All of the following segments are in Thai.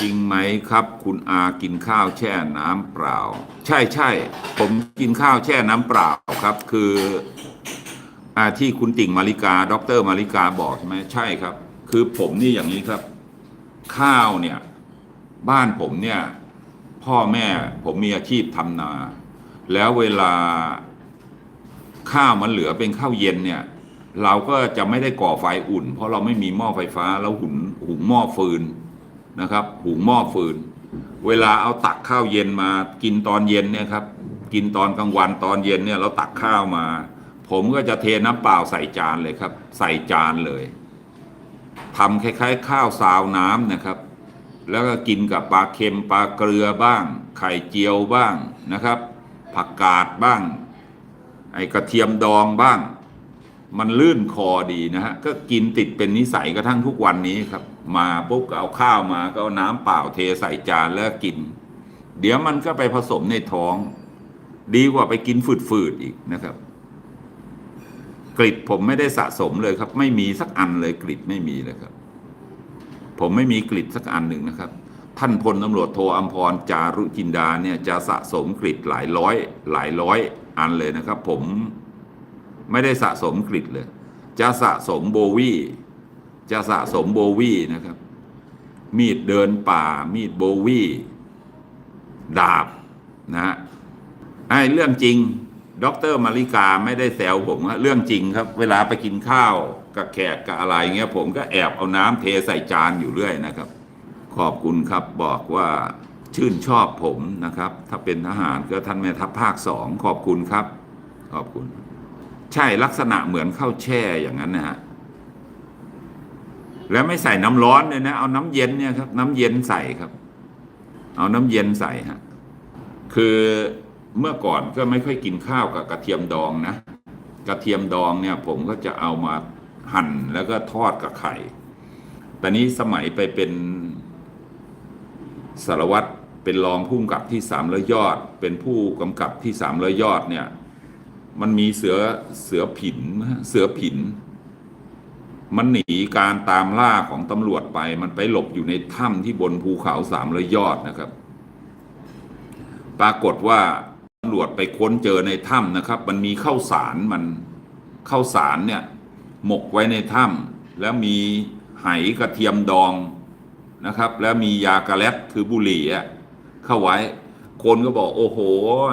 จริงไหมครับ คุณอากินข้าวแช่น้ำเปล่า ใช่ใช่ผมกินข้าวแช่น้ำเปล่าครับ คืออาที่คุณติ่งมาริกาด็อกเตอร์มาริกาบอกใช่ไหมใช่ครับ คือผมนี่อย่างนี้ครับ ข้าวเนี่ย บ้านผมเนี่ย พ่อแม่ผมมีอาชีพทำนา แล้วเวลาข้าวมันเหลือเป็นข้าวเย็นเนี่ย เราก็จะไม่ได้ก่อไฟอุ่น เพราะเราไม่มีหม้อไฟฟ้า แล้วหุงหุงหม้อฟืน นะครับหุงหม้อฟืน เวลาเอาตักข้าวเย็นมากินตอนเย็นเนี่ยครับกินตอนกลางวันตอนเย็นเนี่ยเราตักข้าวมา ผมก็จะเทน้ำเปล่าใส่จานเลยครับ ใส่จานเลยทำคล้ายๆ ข้าวซาวน้ำนะครับ แล้วก็กินกับปลาเค็มปลาเกลือบ้าง ไข่เจียวบ้างนะครับ ผักกาดบ้าง ไอกระเทียมดองบ้าง มันลื่นคอดีนะฮะ ก็กินติดเป็นนิสัยกระทั่งทุกวันนี้ครับ มาปุ๊บก็เอาข้าวมาก็เอาน้ำเปล่าเทใส่จานแล้วกิน เดี๋ยวมันก็ไปผสมในท้อง ดีกว่าไปกินฝืดๆอีกนะครับ กริดผมไม่ได้สะสมเลยครับ ไม่มีสักอันเลยกริดไม่มีเลยครับ ผมไม่มีกริดสักอันหนึ่งนะครับ ท่านพลตำรวจโทอัมพรจารุจินดาเนี่ยจะสะสมกริดหลายร้อย หลายร้อยอันเลยนะครับ ผม ไม่ได้สะสมกริดเลย จะสะสมโบวี่จะสะสมโบวี่นะครับ มีดเดินป่า มีดโบวี่ดาบนะฮะไอ้เรื่องจริงดรมาริกาไม่ได้แซวผมฮะเรื่องจริงครับ เวลาไปกินข้าวกับแขกกับอะไรเงี้ยผมก็แอบเอาน้ำเทใส่จานอยู่เรื่อยนะครับ ขอบคุณครับบอกว่าชื่นชอบผมนะครับ ถ้าเป็นทหารก็ท่านแม่ทัพภาคสองขอบคุณครับ ขอบคุณ ใช่ลักษณะเหมือนข้าวแช่อย่างนั้นนะฮะแล้วไม่ใส่น้ำร้อนเลยนะ เอาน้ำเย็นเนี่ยครับ น้ำเย็นใส่ครับ เอาน้ำเย็นใส่ฮะคือเมื่อก่อนก็ไม่ค่อยกินข้าวกับกระเทียมดองนะกระเทียมดองเนี่ย ผมก็จะเอามาหั่นแล้วก็ทอดกับไข่ แต่นี้สมัยไปเป็นสารวัตรเป็นรองผู้กำกับที่สามร้อยยอด เป็นผู้กำกับที่สามร้อยยอดเนี่ย มันมีเสือเสือผินเสือผิน มันหนีการตามล่าของตำรวจไป มันไปหลบอยู่ในถ้ำที่บนภูเขาสามร้อยยอดนะครับ ปรากฏว่าตำรวจไปค้นเจอในถ้ำนะครับ มันมีข้าวสารมันข้าวสารเนี่ย หมกไว้ในถ้ำแล้วมีไหกระเทียมดองนะครับ แล้วมียากระแลตคือบุหรี่อะเข้าไว้ คนก็บอกโอ้โห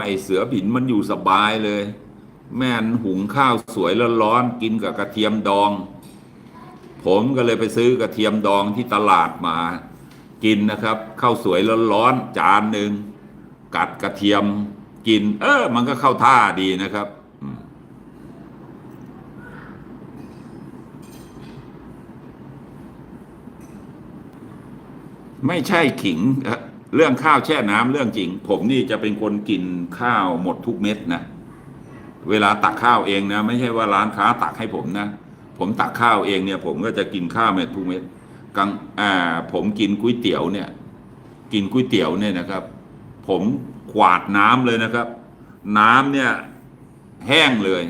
ไอเสือผินมันอยู่สบายเลย แม่นหุงข้าวสวยร้อนๆกินกับกระเทียมดอง ผมก็เลยไปซื้อกระเทียมดองที่ตลาดมา กินนะครับข้าวสวยร้อนๆจานหนึ่งกัดกระเทียมกิน เออ มันก็เข้าท่าดีนะครับไม่ใช่ขิง เรื่องข้าวแช่น้ำเรื่องจริง ผมนี่จะเป็นคนกินข้าวหมดทุกเม็ดนะ เวลาตักข้าวเองนะ ไม่ใช่ว่าร้านค้าตักให้ผมนะ ผมตักข้าวเองเนี่ย ผมก็จะกินข้าวเม็ดทุกเม็ดกลางอ่า ผมกินก๋วยเตี๋ยวเนี่ย กินก๋วยเตี๋ยวเนี่ยนะครับ ผมขวาดน้ำเลยนะครับ น้ำเนี่ยแห้งเลย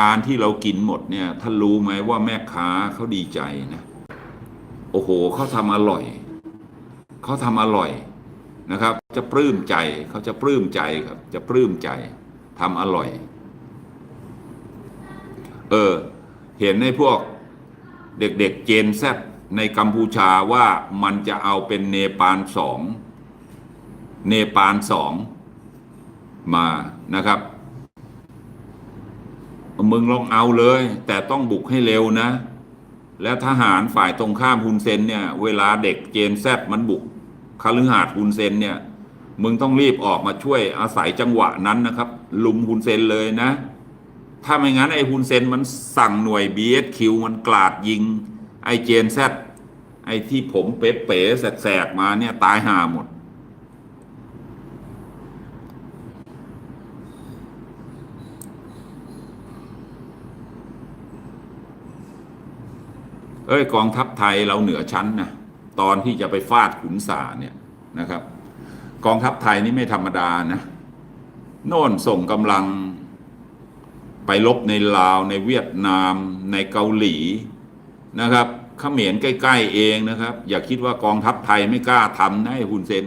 การที่เรากินหมดเนี่ยท่านรู้ไหมว่าแม่ค้าเขาดีใจนะโอ้โหเขาทำอร่อยเขาทำอร่อยนะครับ จะปลื้มใจเขาจะปลื้มใจครับ จะปลื้มใจทำอร่อย เออ เห็นในพวกเด็กๆเจนแซในกัมพูชาว่ามันจะเอาเป็นเนปาลสอง เนปาลสองมานะครับ มึงลองเอาเลย แต่ต้องบุกให้เร็วนะ แล้วทหารฝ่ายตรงข้ามฮุนเซนเนี่ย เวลาเด็กเจนแซดมันบุกคฤหาสน์ฮุนเซนเนี่ย มึงต้องรีบออกมาช่วยอาศัยจังหวะนั้นนะครับ ลุมฮุนเซนเลยนะ ถ้าไม่งั้น ไอ้ฮุนเซนมันสั่งหน่วย BSQ มันกลาดยิง ไอ้เจนแซดไอ้ที่ผมเป๋ๆแสกๆมาเนี่ย ตายห่าหมด เอ้ย กองทัพไทยเราเหนือชั้นนะตอนที่จะไปฟาดขุนสาเนี่ยนะครับ กองทัพไทยนี่ไม่ธรรมดานะ โน่นส่งกำลัง ไปลบในลาวในเวียดนาม ในเกาหลีนะครับเขมรใกล้ ๆ เองนะครับ อย่าคิดว่ากองทัพไทยไม่กล้าทำนะไอ้ฮุนเซน